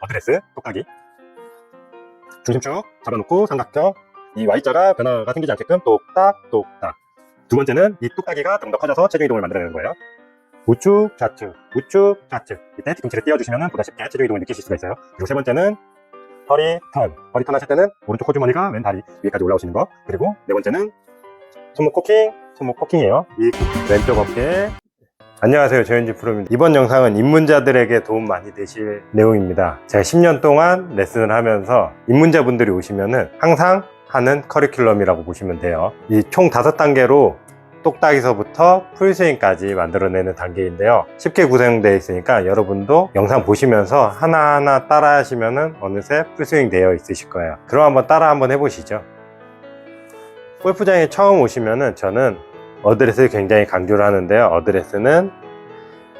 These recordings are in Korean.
어드레스 똑딱이. 중심 쭉 잡아놓고 삼각형. 이 Y자가 변화가 생기지 않게끔 똑딱 똑딱. 두 번째는 이 똑딱이가 좀더 커져서 체중 이동을 만들어내는 거예요. 우측 좌측 우측 좌측. 이때 뒤꿈치를 띄워주시면 보다 쉽게 체중 이동을 느끼실 수가 있어요. 그리고 세 번째는 허리 턴. 허리 턴 하실 때는 오른쪽 호주머니가 왼 다리 위에까지 올라오시는 거. 그리고 네 번째는 손목 코킹 손목 코킹이에요. 이 왼쪽 어깨 안녕하세요. 조현진 프로입니다. 이번 영상은 입문자들에게 도움 많이 되실 내용입니다. 제가 10년 동안 레슨을 하면서 입문자분들이 오시면은 항상 하는 커리큘럼이라고 보시면 돼요. 이총 다섯 단계로 똑딱이서부터 풀스윙까지 만들어내는 단계인데요. 쉽게 구성되어 있으니까 여러분도 영상 보시면서 하나하나 따라 하시면은 어느새 풀스윙 되어 있으실 거예요. 그럼 한번 따라 한번 해보시죠. 골프장에 처음 오시면은 저는 어드레스를 굉장히 강조를 하는데요. 어드레스는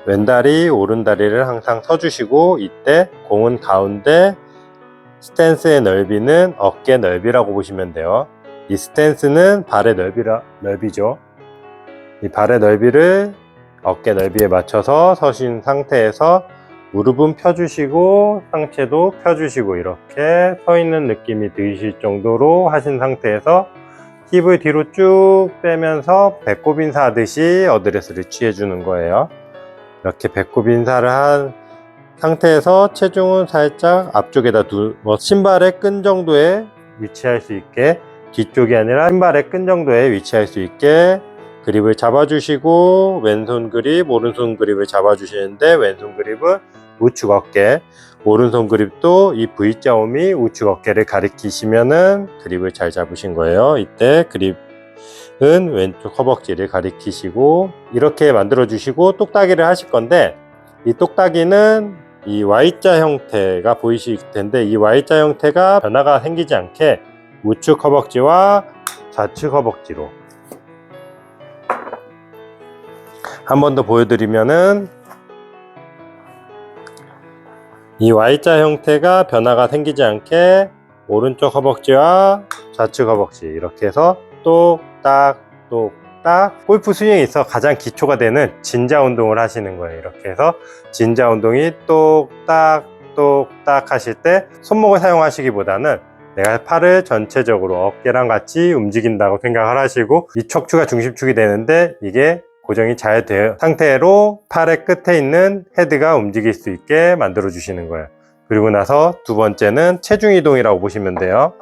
왼다리, 오른다리를 항상 서주시고 이때 공은 가운데 스탠스의 넓이는 어깨 넓이라고 보시면 돼요. 이 스탠스는 발의 넓이라, 넓이죠. 이 발의 넓이를 어깨 넓이에 맞춰서 서신 상태에서 무릎은 펴주시고 상체도 펴주시고 이렇게 서 있는 느낌이 드실 정도로 하신 상태에서 힙을 뒤로 쭉 빼면서 배꼽 인사하듯이 어드레스를 취해주는 거예요. 이렇게 배꼽 인사를 한 상태에서 체중은 살짝 앞쪽에다 두, 뭐 신발의 끈 정도에 위치할 수 있게 뒤쪽이 아니라 신발의 끈 정도에 위치할 수 있게 그립을 잡아주시고 왼손 그립, 오른손 그립을 잡아주시는데 왼손 그립은 우측 어깨, 오른손 그립도 이 V자음이 우측 어깨를 가리키시면은 그립을 잘 잡으신 거예요. 이때 그립은 왼쪽 허벅지를 가리키시고 이렇게 만들어 주시고 똑딱이를 하실 건데 이 똑딱이는 이 Y자 형태가 보이실 텐데 이 Y자 형태가 변화가 생기지 않게 우측 허벅지와 좌측 허벅지로 한 번 더 보여드리면은 이 Y자 형태가 변화가 생기지 않게 오른쪽 허벅지와 좌측 허벅지 이렇게 해서 똑딱 똑딱 골프 스윙에 있어 가장 기초가 되는 진자 운동을 하시는 거예요. 이렇게 해서 진자 운동이 똑딱 똑딱 하실 때 손목을 사용하시기보다는 내가 팔을 전체적으로 어깨랑 같이 움직인다고 생각을 하시고 이 척추가 중심축이 되는데 이게 고정이 잘 된 상태로 팔의 끝에 있는 헤드가 움직일 수 있게 만들어 주시는 거예요. 그리고 나서 두 번째는 체중 이동이라고 보시면 돼요.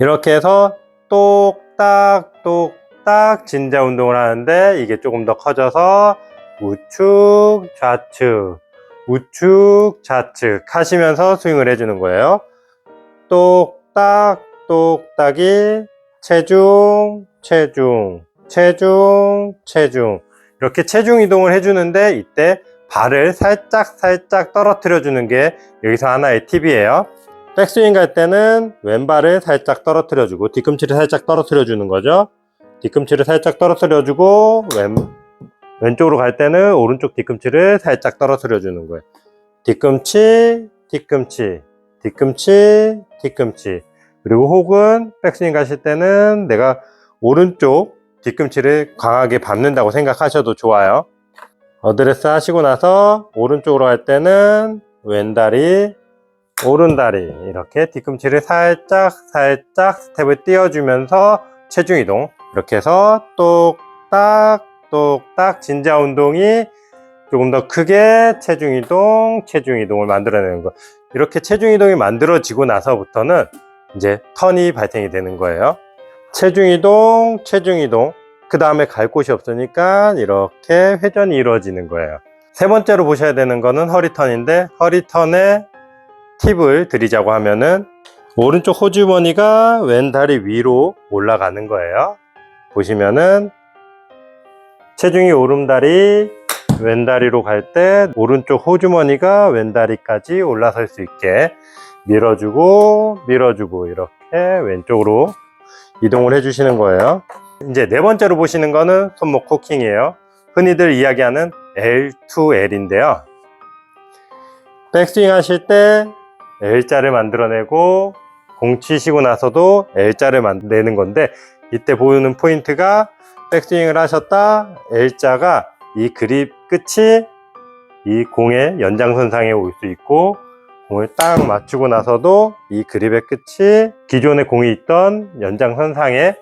이렇게 해서 똑딱 똑딱 진자 운동을 하는데 이게 조금 더 커져서 우측 좌측 우측 좌측 하시면서 스윙을 해주는 거예요. 똑딱 똑딱이 체중 체중 체중, 체중. 이렇게 체중 이동을 해주는데 이때 발을 살짝 살짝 떨어뜨려 주는 게 여기서 하나의 팁이에요. 백스윙 갈 때는 왼발을 살짝 떨어뜨려 주고 뒤꿈치를 살짝 떨어뜨려 주는 거죠. 뒤꿈치를 살짝 떨어뜨려 주고 왼, 왼쪽으로 갈 때는 오른쪽 뒤꿈치를 살짝 떨어뜨려 주는 거예요. 뒤꿈치, 뒤꿈치, 뒤꿈치, 뒤꿈치. 그리고 혹은 백스윙 가실 때는 내가 오른쪽 뒤꿈치를 강하게 밟는다고 생각하셔도 좋아요. 어드레스 하시고 나서 오른쪽으로 갈 때는 왼다리, 오른다리 이렇게 뒤꿈치를 살짝 살짝 스텝을 띄워주면서 체중 이동 이렇게 해서 똑딱 똑딱 진자 운동이 조금 더 크게 체중 이동, 체중 이동을 만들어내는 거. 이렇게 체중 이동이 만들어지고 나서부터는 이제 턴이 발생이 되는 거예요. 체중 이동, 체중 이동. 그 다음에 갈 곳이 없으니까 이렇게 회전이 이루어지는 거예요. 세 번째로 보셔야 되는 거는 허리턴인데 허리턴에 팁을 드리자고 하면은 오른쪽 호주머니가 왼 다리 위로 올라가는 거예요. 보시면은 체중이 오른다리 왼다리로 갈 때 오른쪽 호주머니가 왼다리까지 올라설 수 있게 밀어주고 밀어주고 이렇게 왼쪽으로 이동을 해주시는 거예요. 이제 네 번째로 보시는 거는 손목 코킹이에요. 흔히들 이야기하는 L2L인데요. 백스윙 하실 때 L자를 만들어내고 공 치시고 나서도 L자를 만드는 건데 이때 보이는 포인트가 백스윙을 하셨다 L자가 이 그립 끝이 이 공의 연장선상에 올 수 있고 공을 딱 맞추고 나서도 이 그립의 끝이 기존의 공이 있던 연장선상에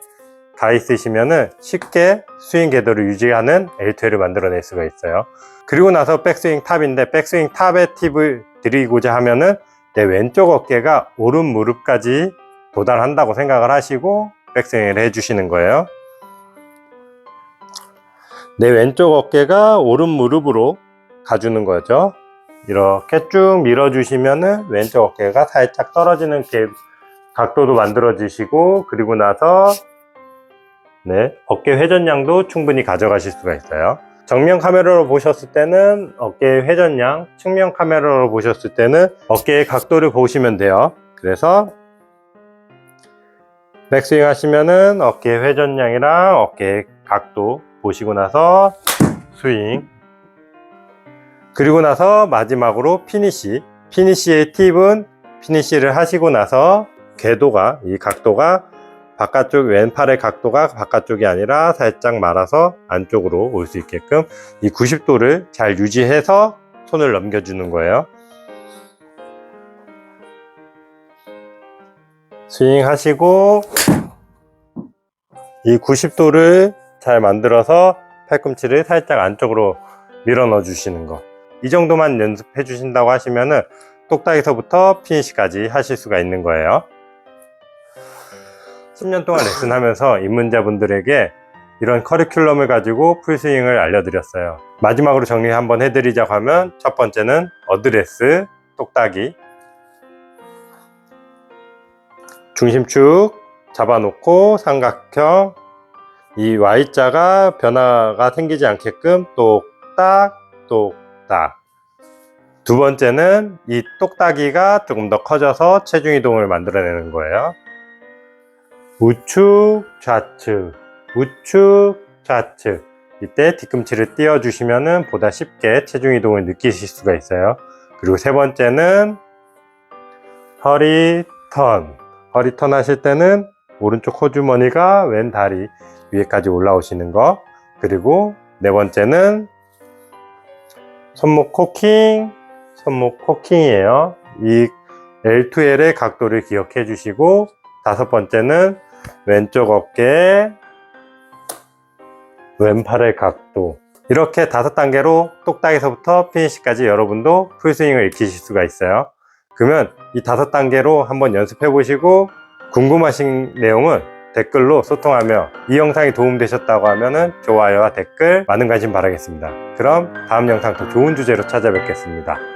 가 있으시면은 쉽게 스윙 궤도를 유지하는 L2L을 만들어낼 수가 있어요. 그리고 나서 백스윙 탑인데 백스윙 탑의 팁을 드리고자 하면은 내 왼쪽 어깨가 오른 무릎까지 도달한다고 생각을 하시고 백스윙을 해주시는 거예요. 내 왼쪽 어깨가 오른 무릎으로 가주는 거죠. 이렇게 쭉 밀어주시면은 왼쪽 어깨가 살짝 떨어지는 게- 각도도 만들어지시고 그리고 나서 네, 어깨 회전량도 충분히 가져가실 수가 있어요. 정면 카메라로 보셨을 때는 어깨 회전량, 측면 카메라로 보셨을 때는 어깨의 각도를 보시면 돼요. 그래서 백스윙 하시면은 어깨 회전량이랑 어깨 각도 보시고 나서 스윙. 그리고 나서 마지막으로 피니시. 피니시의 팁은 피니시를 하시고 나서 궤도가, 이 각도가 바깥쪽 왼팔의 각도가 바깥쪽이 아니라 살짝 말아서 안쪽으로 올 수 있게끔 이 90도를 잘 유지해서 손을 넘겨주는 거예요. 스윙 하시고 이 90도를 잘 만들어서 팔꿈치를 살짝 안쪽으로 밀어 넣어 주시는 거. 이 정도만 연습해 주신다고 하시면은 똑딱에서부터 피니시까지 하실 수가 있는 거예요. 10년 동안 레슨하면서 입문자분들에게 이런 커리큘럼을 가지고 풀스윙을 알려드렸어요. 마지막으로 정리 한번 해드리자고 하면 첫 번째는 어드레스, 똑딱이, 중심축 잡아놓고 삼각형, 이 Y자가 변화가 생기지 않게끔 똑딱, 똑 딱. 두 번째는 이 똑딱이가 조금 더 커져서 체중 이동을 만들어내는 거예요. 우측, 좌측, 우측, 좌측. 이때 뒤꿈치를 띄워주시면 보다 쉽게 체중 이동을 느끼실 수가 있어요. 그리고 세 번째는 허리 턴. 허리 턴 하실 때는 오른쪽 호주머니가 왼 다리 위에까지 올라오시는 거. 그리고 네 번째는 손목 코킹, 손목 코킹이에요. 이 L2L의 각도를 기억해 주시고 다섯 번째는 왼쪽 어깨, 왼팔의 각도. 이렇게 다섯 단계로 똑딱에서부터 피니시까지 여러분도 풀스윙을 익히실 수가 있어요. 그러면 이 다섯 단계로 한번 연습해 보시고 궁금하신 내용은 댓글로 소통하며 이 영상이 도움되셨다고 하면 좋아요와 댓글 많은 관심 바라겠습니다. 그럼 다음 영상 더 좋은 주제로 찾아뵙겠습니다.